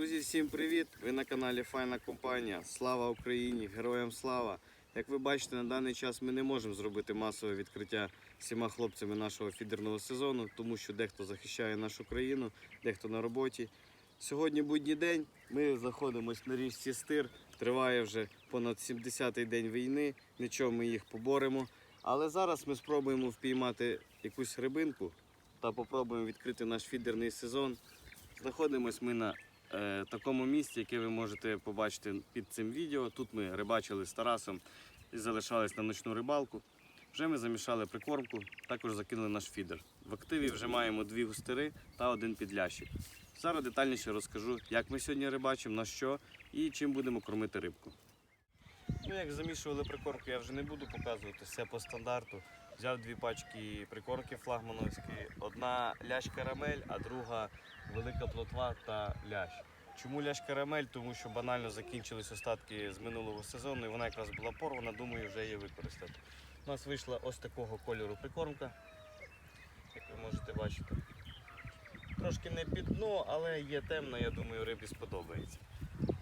Друзі, всім привіт! Ви на каналі Файна компанія. Слава Україні! Героям слава! Як ви бачите, на даний час ми не можемо зробити масове відкриття всіма хлопцями нашого фідерного сезону, тому що дехто захищає нашу країну, дехто на роботі. Сьогодні будній день. Ми знаходимося на річці Стир. Триває вже понад 70-й день війни. Нічого ми їх поборемо. Але зараз ми спробуємо впіймати якусь рибинку та попробуємо відкрити наш фідерний сезон. Знаходимось ми на такому місці, яке ви можете побачити під цим відео. Тут ми рибачили з Тарасом і залишались на ночну рибалку. Вже ми замішали прикормку, також закинули наш фідер. В активі вже маємо дві густери та один підлящик. Зараз детальніше розкажу, як ми сьогодні рибачимо, на що і чим будемо кормити рибку. Ну, як замішували прикормку, я вже не буду показувати все по стандарту. Взяв дві пачки прикормки флагмановські, одна лящ карамель, а друга велика плотва та лящ. Чому лящ карамель? Тому що банально закінчились остатки з минулого сезону і вона якраз була порвана, думаю, вже її використати. У нас вийшла ось такого кольору прикормка, як ви можете бачити. Трошки не під дно, але є темна, я думаю, рибі сподобається.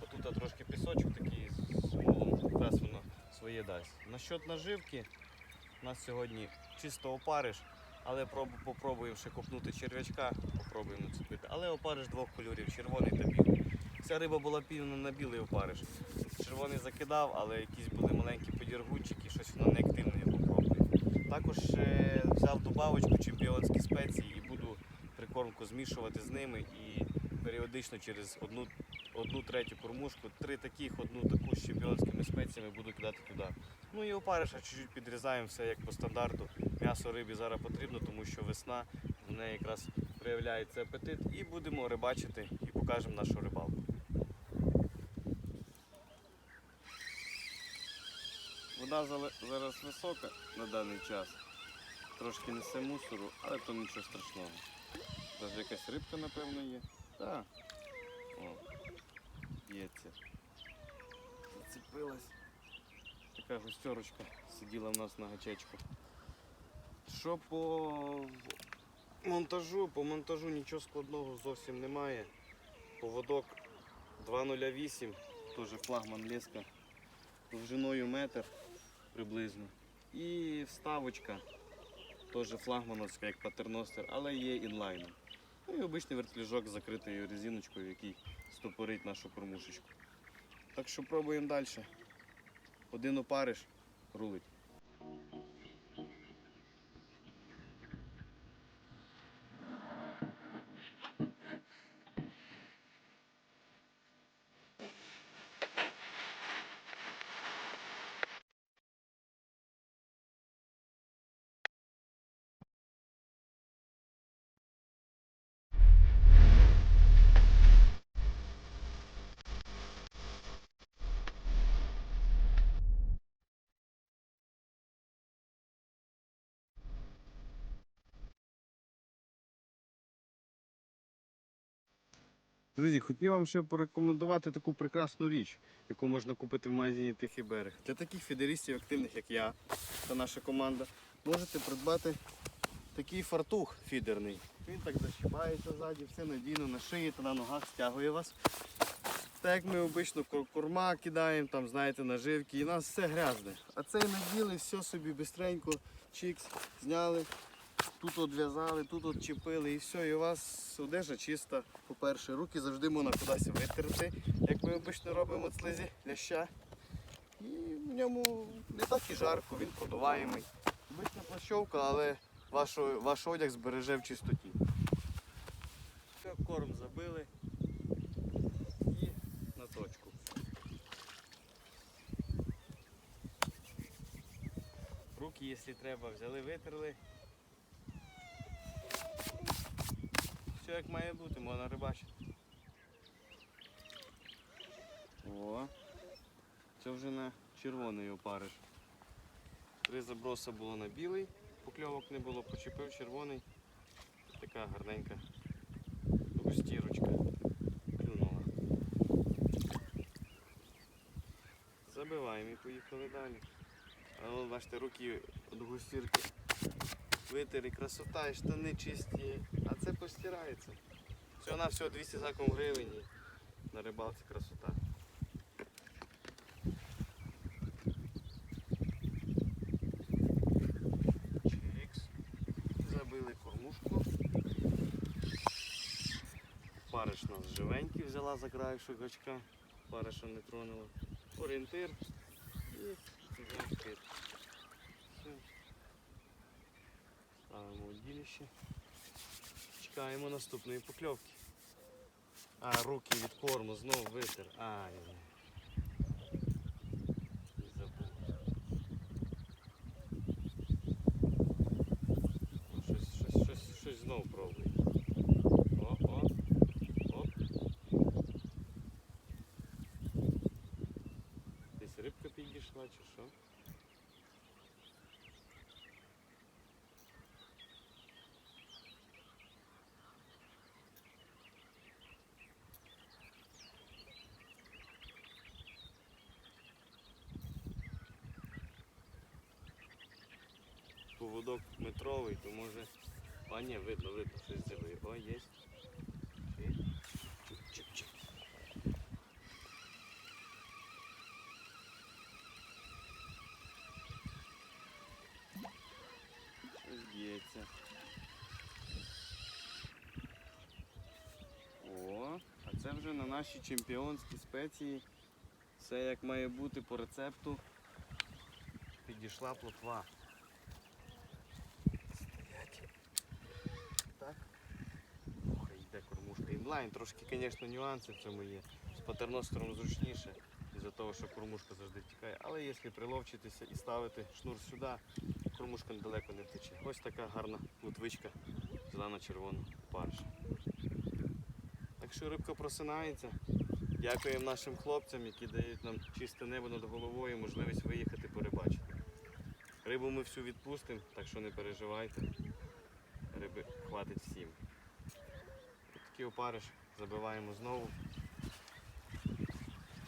Отут трошки пісочок такий з якраз воно своє дасть. Насчет наживки, у нас сьогодні чисто опариш, але проб, попробуємо ще копнути черв'ячка, попробуємо нацепити. Але опариш двох кольорів, червоний та білий. Ця риба була півна на білий опариш. Червоний закидав, але якісь були маленькі подіргунчики, щось воно не активне, я попробую. Також е, взяв добавочку чемпіонські спеції і буду прикормку змішувати з ними і періодично через одну, одну третю кормушку, три таких, одну таку з чемпіонськими спеціями буду кидати туди. Ну і опариша чуть-чуть підрізаємо все як по стандарту. М'ясо рибі зараз потрібно, тому що весна, в неї якраз проявляється апетит. І будемо рибачити і покажемо нашу рибалку. Вода зараз висока на даний час. Трошки несе мусору, але то нічого страшного. Навіть якась рибка, напевно, є. Так. О, б'ється. Зацепилась. Така густерочка сиділа в нас на гачечку. Що по монтажу? По монтажу нічого складного зовсім немає. Поводок 208, теж флагман леска довжиною метр приблизно. І вставочка теж флагмановська, як патерностер, але є інлайном. Ну і обичний вертляжок з закритою резиночкою, який стопорить нашу кормушечку. Так що пробуємо далі. Один опариш рулить. Друзі, хотів вам ще порекомендувати таку прекрасну річ, яку можна купити в магазині Тихий берег. Для таких фідерістів активних, як я та наша команда, можете придбати такий фартух фідерний. Він так защіпається ззаді, все надійно на шиї та на ногах стягує вас. Так як ми обично корма кидаємо, там, знаєте, наживки, і нас все грязне. А цей наділи, все собі бистренько, чикс, зняли, тут одв'язали, тут от чіпили і все, і у вас одежа чиста. По-перше, руки завжди можна кудись витерти, як ми обично робимо слизі ляща. І в ньому не так і жарко, він продуваємий. Обична плащовка, але ваш, ваш одяг збереже в чистоті. Все, корм забили і на точку. Руки, якщо треба, взяли, витерли. Все як має бути, можна рибачити. О, це вже на червоний опариш. Три заброса було на білий, покльовок не було, почепив червоний. Така гарненька густірочка клюнула. Забиваємо і поїхали далі. А от бачите, руки від густірки витер і красота, і штани чисті, це постирається. Все на все 200 заком гривень. на рибалці красота. Чикс. Забили кормушку. Париш нас живенький взяла за краєшок гачка. Париша не тронула. Орієнтир і. Все. Ставимо у ділище. Чекаємо наступної покльовки. А, руки від корму знову витер. Ай. І забув. Ну, Щось, щось, щось, щось знов пробує. О, о, оп. Десь рибка підійшла чи що? Поводок метровий, то може. А ні, видно, видно, щось зробив. О, є. Чик-чик-чик. Щось. О, а це вже на наші чемпіонські спеції. Все як має бути по рецепту. Підійшла плотва. Стоять. Так. Ох, йде кормушка. Інлайн, трошки, звісно, нюанси в цьому є. З патерностером зручніше, із-за того, що кормушка завжди тікає. Але якщо приловчитися і ставити шнур сюди, кормушка недалеко не втече. Ось така гарна плутвичка зелено-червона парша. Так що рибка просинається. Дякуємо нашим хлопцям, які дають нам чисте небо над головою можливість виїхати порибачити. Рибу ми всю відпустимо, так що не переживайте. Риби хватить всім. Такий опариш забиваємо знову.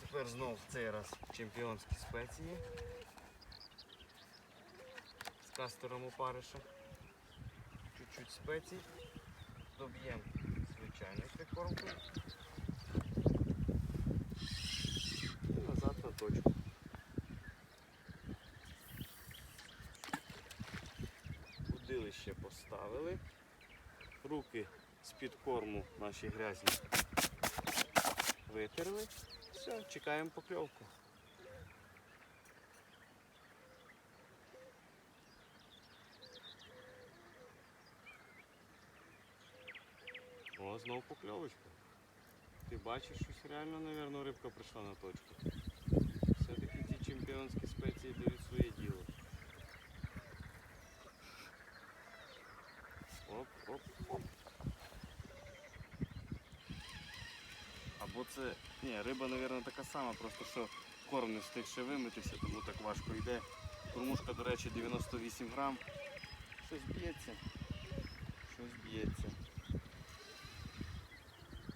Тепер знову в цей раз чемпіонські спеції. З кастером опариша. Чуть-чуть спецій. Доб'ємо звичайною прикормкою. І назад на точку. Удилище поставили. Руки з-під корму наші грязні витерли. Все, чекаємо покльовку. О, знов покльовочка. Ти бачиш, щось реально, мабуть, рибка прийшла на точку. Все-таки ці чемпіонські спеції дають це. Ні, риба, мабуть, така сама, просто що корм не встиг ще вимитися, тому так важко йде. Кормушка, до речі, 98 грам. Щось б'ється. Щось б'ється.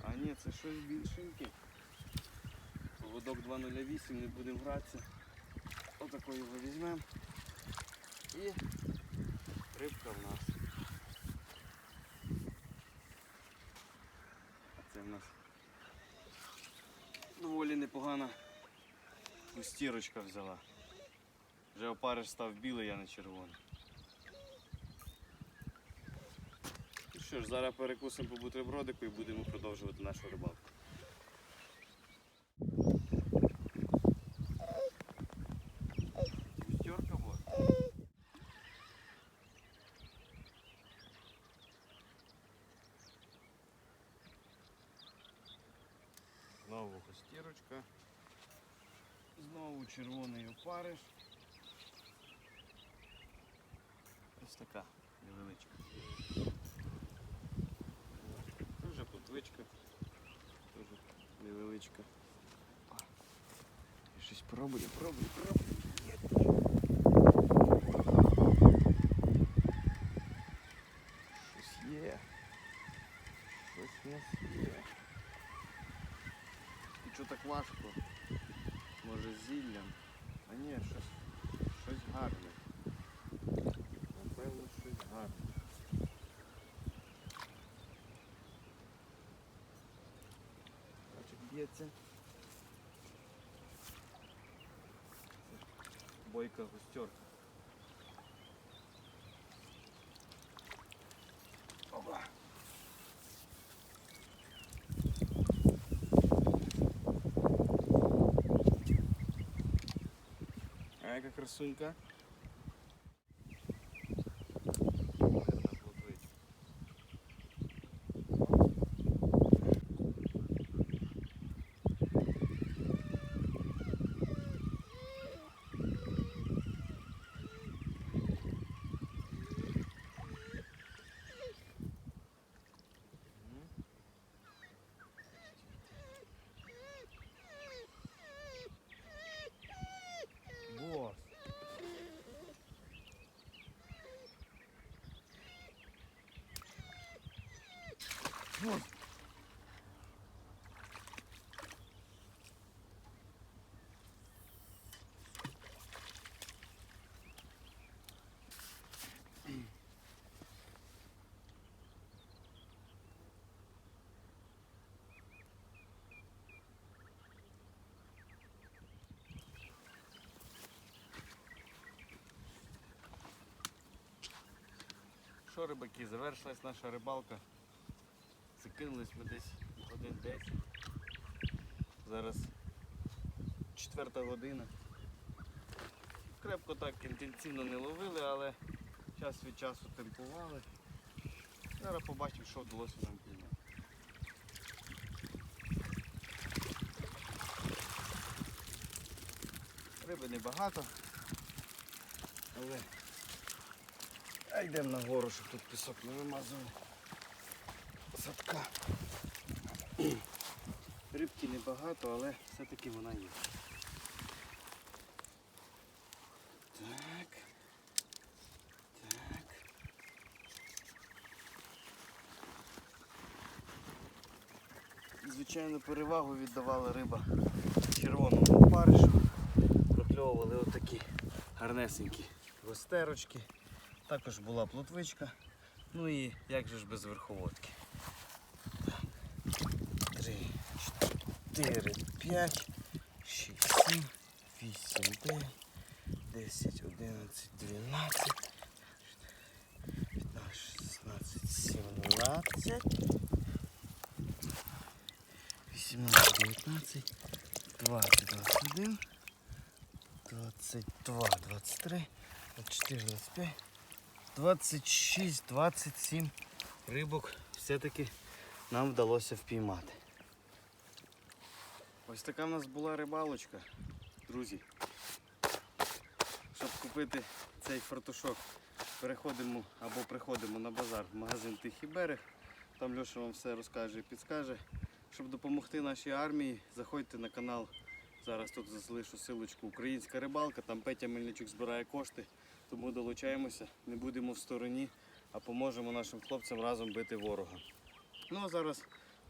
А ні, це щось більшеньке. Поводок 208, не будемо гратися. Отако його візьмемо. І рибка в нас. А це в нас доволі непогана густірочка взяла. Вже опариш став білий, а не червоний. Ну що ж, зараз перекусимо по бутербродику і будемо продовжувати нашу рибалку. Густерка була? Густірочка. Знову червоний опариш. Ось така невеличка. Дуже потвичка, Дуже невеличка. Щось пробує, пробує, пробує. Б'ється. Бойка густерка. Опа. А яка красунька. Бос. Що, рибаки, завершилась наша рибалка. Закинулись ми десь годин 10. Зараз четверта година. Крепко так інтенсивно не ловили, але час від часу темпували. Зараз побачимо, що вдалося нам піймати. Риби небагато, але йдемо на гору, щоб тут пісок не вимазував. Садка. Рибки небагато, але все-таки вона є. Так. Так. Звичайно, перевагу віддавала риба червоному паришу. Прокльовували отакі гарнесенькі гостерочки. Також була плотвичка. Ну і як же ж без верховодки. 4, 5, 6, 7, 8, 9, 10, 11, 12, 15, 16, 17, 18, 19, 20, 21, 22, 23, 24, 25, 26, 27 рибок все-таки нам вдалося впіймати. Ось така в нас була рибалочка, друзі. Щоб купити цей фартушок, переходимо або приходимо на базар в магазин Тихий берег. Там Льоша вам все розкаже і підскаже. Щоб допомогти нашій армії, заходьте на канал. Зараз тут залишу силочку Українська рибалка, там Петя Мельничук збирає кошти. Тому долучаємося, не будемо в стороні, а поможемо нашим хлопцям разом бити ворога. Ну а зараз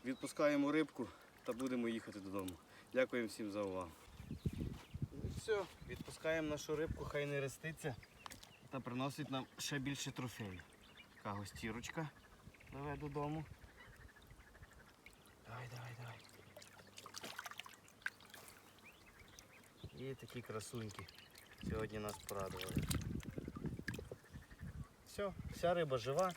відпускаємо рибку та будемо їхати додому. Дякуємо всім за увагу. І все, відпускаємо нашу рибку, хай не реститься та приносить нам ще більше трофеїв. Така гостірочка давай додому. Давай, давай, давай. І такі красуньки. Сьогодні нас порадували. Все, вся риба жива.